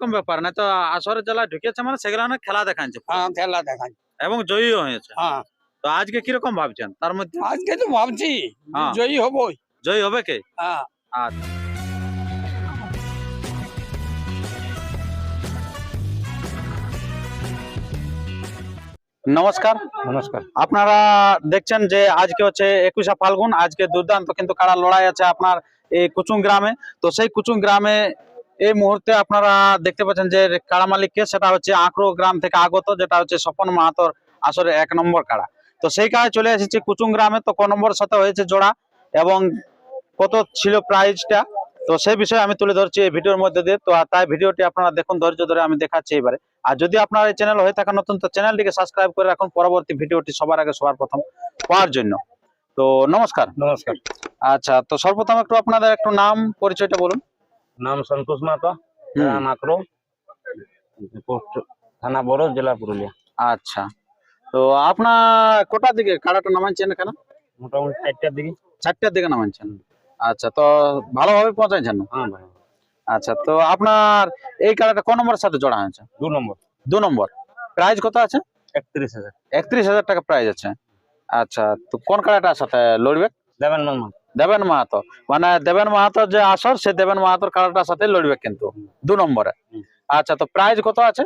এরকম ব্যাপার না তো আসরে জেলা ঢুকেছে মানে সেগুলো অনেক খেলা দেখাচ্ছে। হ্যাঁ খেলা দেখান এবং জয়ীও হয়েছে। হ্যাঁ। তো আজকে কীরকম ভাবছেন? তার মধ্যে আজকে তো ভাবছি হ্যাঁ। জয়ী হবই। জয়ী হবে কে? হ্যাঁ। আচ্ছা নমস্কার। নমস্কার। আপনারা দেখছেন যে আজকে হচ্ছে একুশে ফাল্গুন আজকে দুর্দান্ত কিন্তু কারা লড়াই আছে আপনার এই কুচুং গ্রামে। তো সেই কুচুং গ্রামে এই মুহূর্তে আপনারা দেখতে পাচ্ছেন যে কাড়া মালিককে সেটা হচ্ছে আঁকড়ো গ্রাম থেকে আগত যেটা হচ্ছে স্বপন মাহাতর আসলে এক নম্বর কাড়া। তো সেই কাড়ায় চলে এসেছে কুচুং গ্রামে তো ক নম্বর সাথে হয়েছে জোড়া এবং কত ছিল প্রাইজটা তো সেই বিষয়ে আমি তুলে ধরছি এই ভিডিওর মধ্যে দিয়ে। তো তাই ভিডিওটি আপনারা দেখুন ধৈর্য ধরে আমি দেখাচ্ছি এবারে। আর যদি আপনার এই চ্যানেল হয়ে থাকা নতুন তো চ্যানেলটিকে সাবস্ক্রাইব করে রাখুন। পরবর্তী ভিডিওটি সবার আগে সবার প্রথম পাওয়ার জন্য। তো নমস্কার। নমস্কার। আচ্ছা তো সর্বপ্রথম একটু আপনাদের একটু নাম পরিচয়টা বলুন। নাম সন্তোষ মাতো পোস্ট থানা বড় জেলা পুরুলিয়া। আচ্ছা। তো আপনার কোটার দিকে কাড়াটা নামাচ্ছেন এখানে মোটামুটি চারটার দিকে। চারটার দিকে নামাচ্ছেন আচ্ছা তো ভালোভাবে পৌঁছাচ্ছেন না হ্যাঁ ভাই আচ্ছা তো আপনার এই কাড়াটা কোন নম্বরের সাথে জোড়া হয়েছে? দু নম্বর। দু নম্বর। প্রাইজ কত আছে? একত্রিশ হাজার। একত্রিশ হাজার টাকা প্রাইজ আছে। আচ্ছা তো কোন কাড়াটার সাথে লড়বে? দেবেন মামা দেবেন মাহাতো। মানে দেবেন মাহাতো যে আসর সে দেবেন মাহাতোর কাড়াটার সাথে লড়বে কিন্তু দু নম্বরে। আচ্ছা তো প্রাইজ কত আছে?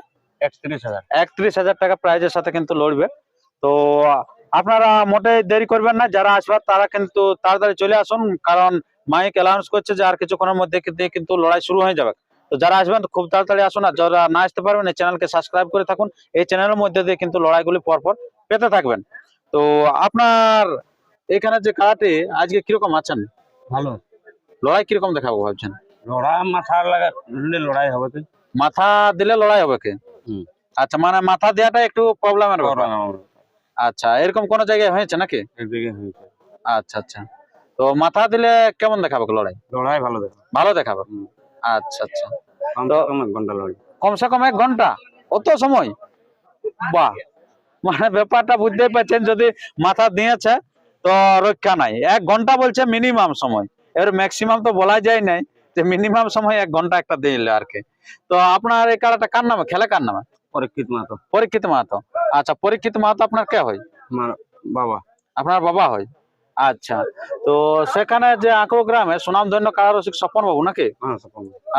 একত্রিশ হাজার। টাকা প্রাইজের সাথে কিন্তু লড়বে। তো আপনারা মোটেই দেরি করবেন না যারা আসবে তারা কিন্তু তাড়াতাড়ি চলে আসুন কারণ মাইক অ্যালাউন্স করছে যে আর কিছুক্ষণের মধ্যে কিন্তু- কিন্তু লড়াই শুরু হয়ে যাবে। তো যারা আসবেন খুব তাড়াতাড়ি আসুন আর যারা না আসতে পারবেন এই চ্যানেলকে সাবস্ক্রাইব করে থাকুন। এই চ্যানেলের মধ্যে দিয়ে কিন্তু লড়াইগুলি পরপর পেতে থাকবেন। তো আপনার এখানে যে কারাটে আজকে কীরকম আছেন? ভালো। লড়াই কীরকম দেখাবো ভাবছেন? লাগা ধরলে লড়াই হবে তো মাথা দিলে লড়াই হবে কি। আচ্ছা মানে মাথা দেওয়াটা একটু প্রবলেমের ব্যাপার। আচ্ছা এরকম কোন জায়গায় হয়েছে নাকি? আচ্ছা আচ্ছা। তো মাথা দিলে কেমন দেখাবে লড়াই? লড়াই ভালো দেখো ভালো দেখাবে? আচ্ছা আচ্ছা। ঘণ্টা লড়াই। কমসে কম এক ঘণ্টা? অত সময়? বাহ! মানে ব্যাপারটা বুঝতেই পারছেন যদি মাথা দিয়েছে তো রক্ষা নাই। এক ঘণ্টা বলছে মিনিমাম সময়। এর ম্যাক্সিমাম তো বলা যায় নাই যে মিনিমাম সময় এক ঘণ্টা একটা দিলে আর কি। তো আপনার এই কারাটা কার নামে? খেলে কার নামে? পরীক্ষিত মাতো পরীক্ষিত মাহাতো। আচ্ছা পরীক্ষিত মাহাতো আপনার কে হয়? আমার বাবা। আপনার বাবা হয়? আচ্ছা তো সেখানে যে আঁকড়ো গ্রামে সুনামধন্য কারারসিক স্বপন বাবু নাকি? হ্যাঁ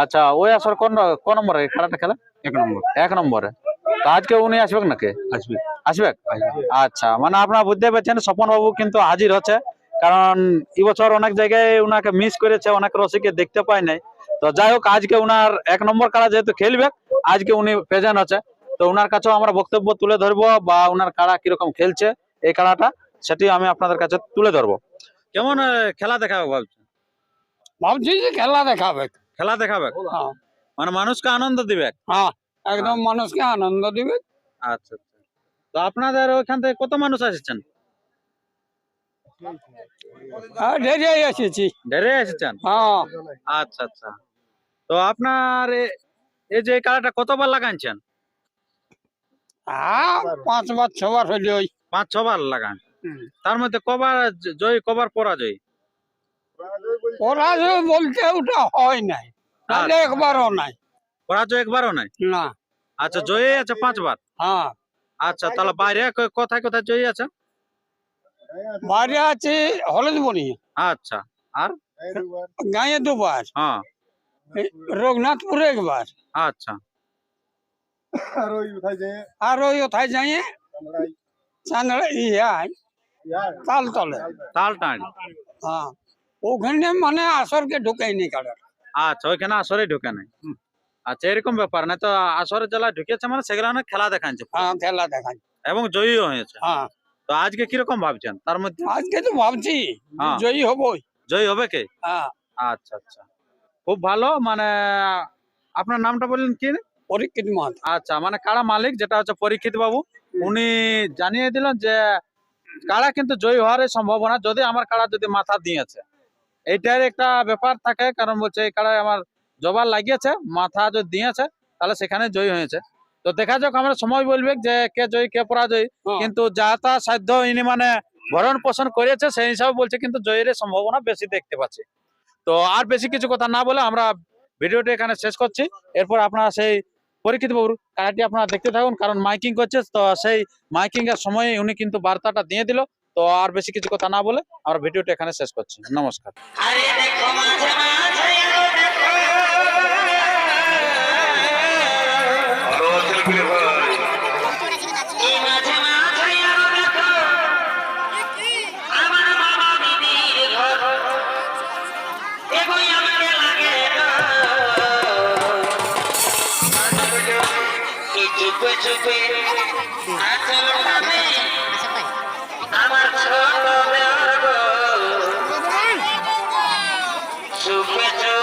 আচ্ছা ওই আসর কোন কোন নম্বরে খেলাটা খেলে? এক নম্বর। এক নম্বরে। আজকে উনি আসবেন নাকি? আসবে। আসবে। আচ্ছা মানে আপনারা বুঝতে পারছেন স্বপন বাবু কিন্তু হাজির হচ্ছে কারণ এবছর অনেক জায়গায় উনাকে মিস করেছে অনেক রসিকে দেখতে পাই নাই। তো যাই হোক আজকে উনার এক নম্বর কাড়া যেহেতু খেলবে আজকে উনি প্রেজেন্ট আছে। তো উনার কাছেও আমরা বক্তব্য তুলে ধরবো বা উনার কারা কীরকম খেলছে এই কারাটা সেটি আমি আপনাদের কাছে তুলে ধরবো। কেমন খেলা দেখাবে ভাবছি ভাবছি যে খেলা দেখাবে। খেলা দেখাবে? হ্যাঁ। মানে মানুষকে আনন্দ দিবে? হ্যাঁ। একদম মানুষকে আনন্দ দিবে। আচ্ছা আচ্ছা। তো আপনাদের ওইখান থেকে কত মানুষ এসেছেন? হ্যাঁ ঢেরে এসেছি। ঢেরে এসেছেন? হ্যাঁ। আচ্ছা আচ্ছা। তো আপনার এই যে কালাটা কতবার লাগাইছেন? হ্যাঁ পাঁচবার ছবার ওই। পাঁচ ছবার লাগান। তার মধ্যে কবার জয়ী কবার পরাজয়ী? পরাজয় বলতে ওটা হয় নাই। তাহলে একবারও নাই। পরাজয় একবারও নাই? না। আচ্ছা জয়ী আছে পাঁচবার? হ্যাঁ। আচ্ছা তাহলে বাইরে কোথায় কোথায় জয়ী আছে? বাইরে আছে হলদ বনি। আচ্ছা গাঁয়ে দুবার। হ্যাঁ। রঘুনাথপুরে একবার। আচ্ছা। আর ওই ওথায় যাইয়ে চান্দড়া ইহাই তাল তলে তাল টাঁড়ি হ্যাঁ। ওখানে মানে আসরকে ঢুকাইনি কাটার আচ্ছা ওইখানে আসরে ঢুকে নাই। আচ্ছা এরকম ব্যাপার। না তো আসরে জেলা ঢুকেছে মানে সেগুলো অনেক খেলা দেখাচ্ছে। হ্যাঁ খেলা দেখান এবং জয়ীও হয়েছে। হ্যাঁ। তো আজকে কীরকম ভাবছেন? তার মধ্যে আজকে তো ভাবছি হ্যাঁ। জয়ী হবই। জয়ী হবে কে? হ্যাঁ। আচ্ছা আচ্ছা। খুব ভালো মানে আপনার নামটা বললেন কি? পরীক্ষিত আচ্ছা মানে কারা মালিক? যেটা হচ্ছে পরীক্ষিত বাবু। উনি জানিয়ে দিলেন যে কারা কিন্তু জয়ী হওয়ার সম্ভাবনা যদি আমার কারা যদি মাথা দিয়েছে। এইটার একটা ব্যাপার থাকে কারণ বলছে এই কারায় আমার জবার লাগিয়েছে মাথা যদি দিয়েছে তাহলে সেখানে জয়ী হয়েছে। তো দেখা যাক আমরা সময় বলবে যে কে জয়ী কে পরাজয়ী। হ্যাঁ। কিন্তু যা তা সাধ্য ইনি মানে ভরণ পোষণ করেছে সেই হিসাবে বলছে কিন্তু জয়ের সম্ভাবনা বেশি দেখতে পাচ্ছি। তো আর বেশি কিছু কথা না বলে আমরা ভিডিওটি এখানে শেষ করছি। এরপর আপনারা সেই পরীক্ষিত বাবুর কারাটি আপনারা দেখতে থাকুন কারণ মাইকিং করছে তো সেই মাইকিং এর সময় উনি কিন্তু বার্তাটা দিয়ে দিল। তো আর বেশি কিছু কথা না বলে আমরা ভিডিওটা এখানে শেষ করছি। নমস্কার। to get to